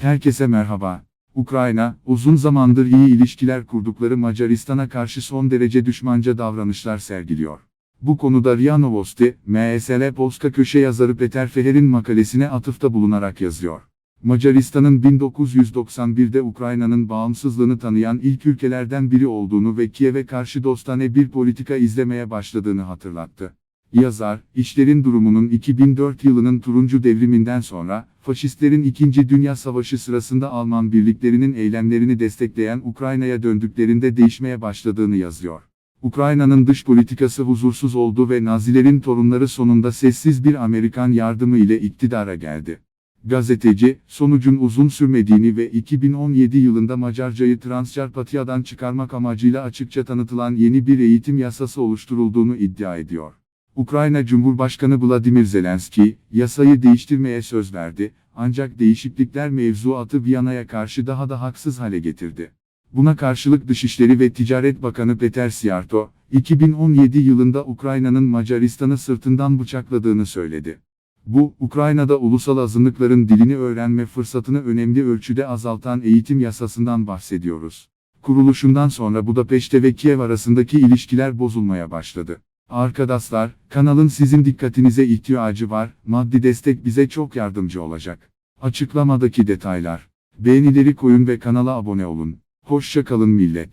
Herkese merhaba. Ukrayna, uzun zamandır iyi ilişkiler kurdukları Macaristan'a karşı son derece düşmanca davranışlar sergiliyor. Bu konuda RIA Novosti, MSL Polska köşe yazarı Peter Feher'in makalesine atıfta bulunarak yazıyor. Macaristan'ın 1991'de Ukrayna'nın bağımsızlığını tanıyan ilk ülkelerden biri olduğunu ve Kiev'e karşı dostane bir politika izlemeye başladığını hatırlattı. Yazar, işlerin durumunun 2004 yılının Turuncu Devriminden sonra, faşistlerin 2. Dünya Savaşı sırasında Alman birliklerinin eylemlerini destekleyen Ukrayna'ya döndüklerinde değişmeye başladığını yazıyor. Ukrayna'nın dış politikası huzursuz oldu ve Nazilerin torunları sonunda sessiz bir Amerikan yardımı ile iktidara geldi. Gazeteci, sonucun uzun sürmediğini ve 2017 yılında Macarcayı Transcarpatya'dan çıkarmak amacıyla açıkça tanıtılan yeni bir eğitim yasası oluşturulduğunu iddia ediyor. Ukrayna Cumhurbaşkanı Vladimir Zelenski, yasayı değiştirmeye söz verdi, ancak değişiklikler mevzuatı Viyana'ya karşı daha da haksız hale getirdi. Buna karşılık Dışişleri ve Ticaret Bakanı Peter Siarto, 2017 yılında Ukrayna'nın Macaristan'ı sırtından bıçakladığını söyledi. Bu, Ukrayna'da ulusal azınlıkların dilini öğrenme fırsatını önemli ölçüde azaltan eğitim yasasından bahsediyoruz. Kuruluşundan sonra Budapeşte ve Kiev arasındaki ilişkiler bozulmaya başladı. Arkadaşlar, kanalın sizin dikkatinize ihtiyacı var, maddi destek bize çok yardımcı olacak. Açıklamadaki detaylar. Beğenileri koyun ve kanala abone olun. Hoşça kalın millet.